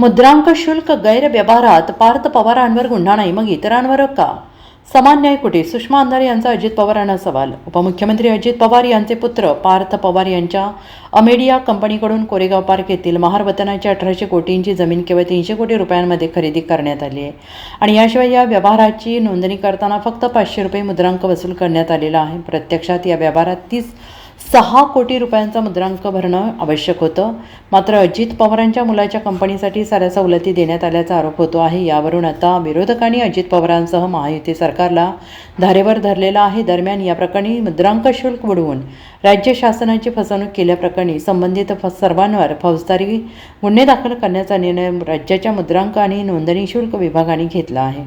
मुद्रांक शुल्क गैरव्यवहारात पार्थ पवारांवर गुन्हा नाही मग इतरांवर का? समान न्यायकुटी सुषमा अंधारे यांचा अजित पवारांना सवाल. उपमुख्यमंत्री अजित पवार यांचे पुत्र पार्थ पवार यांच्या अमेडिया कंपनीकडून कोरेगाव पार्क येथील महारवतनाची अठराशे कोटींची जमीन केवळ तीनशे कोटी रुपयांमध्ये खरेदी करण्यात आली आहे. आणि याशिवाय या व्यवहाराची नोंदणी करताना फक्त पाचशे रुपये मुद्रांक वसूल करण्यात आलेला आहे. प्रत्यक्षात या व्यवहारात तीस सहा कोटी रुपयांचा मुद्रांक भरणं आवश्यक होतं. मात्र अजित पवारांच्या मुलाच्या कंपनीसाठी साऱ्या सवलती देण्यात आल्याचा आरोप होतो आहे. यावरून आता विरोधकांनी अजित पवारांसह महायुती सरकारला धारेवर धरलेला आहे. दरम्यान या प्रकरणी मुद्रांक शुल्क बुडवून राज्य शासनाची फसवणूक केल्याप्रकरणी संबंधित फ सर्वांवर फौजदारी गुन्हे दाखल करण्याचा निर्णय राज्याच्या मुद्रांक आणि नोंदणी शुल्क विभागाने घेतला आहे.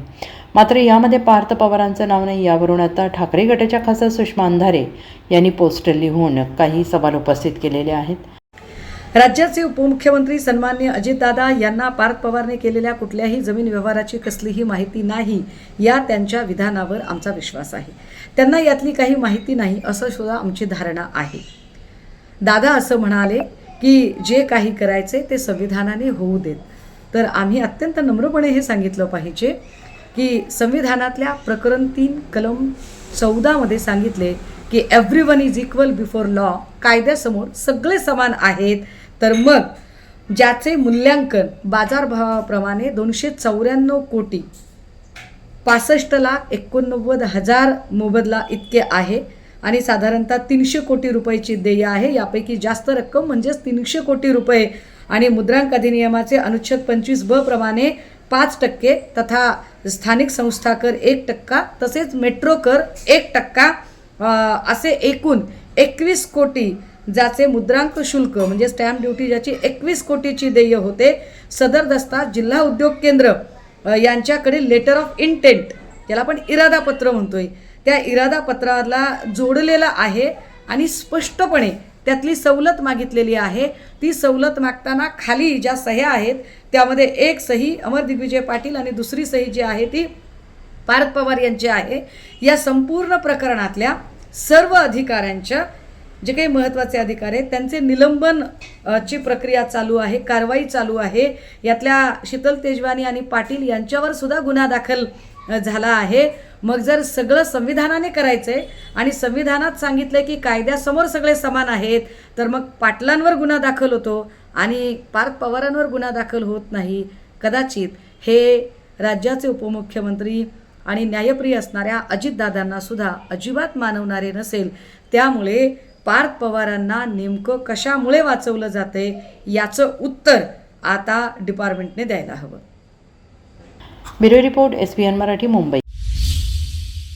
मात्र यामध्ये पार्थ पवारांचं नाव नाही यावरून आता ठाकरे गटाच्या खासदार सुषमा अंधारे यांनी पोस्टर लिहून काही सवाल उपस्थित केलेले आहेत. राज्याचे उपमुख्यमंत्री सन्मान्य अजितदादा यांना पार्थ पवारने केलेल्या कुठल्याही जमीन व्यवहाराची कसलीही माहिती नाही या त्यांच्या विधानावर आमचा विश्वास आहे. त्यांना यातली काही माहिती नाही असं सुद्धा आमची धारणा आहे. दादा असं म्हणाले की जे काही करायचे ते संविधानाने होऊ देत. तर आम्ही अत्यंत नम्रपणे हे सांगितलं पाहिजे. की संविधानातल्या प्रकरण तीन कलम चौदामध्ये सांगितले की everyone is equal before law कायद्यासमोर सगळे समान आहेत. तर मग ज्याचे मूल्यांकन बाजारभावाप्रमाणे दोनशे चौऱ्याण्णव कोटी पासष्ट लाख एकोणनव्वद हजार मोबदला इतके आहे आणि साधारणतः तीनशे कोटी रुपयाची देय आहे. यापैकी जास्त रक्कम म्हणजेच तीनशे कोटी रुपये. आणि मुद्रांक अधिनियमाचे अनुच्छेद पंचवीस ब प्रमाणे पाच टक्के तथा स्थानिक संस्था कर एक टक्का तसेच मेट्रो कर एक टक्का असे एकूण एकवीस कोटी ज्याचे मुद्रांक शुल्क म्हणजे स्टॅम्प ड्युटी ज्याची एकवीस कोटीची देय होते सदर दस्ता जिल्हा उद्योग केंद्र यांच्याकडे लेटर ऑफ इंटेंट ज्याला आपण इरादापत्र म्हणतोय त्या इरादापत्राला जोडलेलं आहे आणि स्पष्टपणे त्यातली सवलत मागितलेली आहे. ती सवलत मागताना खाली ज्या सह्या आहेत त्यामध्ये एक सही अमर दिग्विजय पाटील आणि दुसरी सही जी आहे ती पार्थ पवार यांची आहे. या संपूर्ण प्रकरणातल्या सर्व अधिकाऱ्यांच्या जे काही महत्त्वाचे अधिकार आहेत त्यांचे निलंबन ची प्रक्रिया चालू आहे कारवाई चालू आहे. यातल्या शीतल तेजवानी आणि पाटील यांच्यावर सुद्धा गुन्हा दाखल झाला आहे. मग जर सगळं संविधानाने करायचं आहे आणि संविधानात सांगितलं आहे की कायद्यासमोर सगळे समान आहेत तर मग पाटलांवर गुन्हा दाखल होतो आणि पार्थ पवारांवर गुन्हा दाखल होत नाही. कदाचित हे राज्याचे उपमुख्यमंत्री आणि न्यायप्रिय असणाऱ्या अजितदादांना सुद्धा अजिबात मानवणारे नसेल. त्यामुळे पार्थ पवारांना नेमकं कशामुळे वाचवलं जाते याचं उत्तर आता डिपार्टमेंटने द्यायला हवं. Bureau report S P N Marathi Mumbai.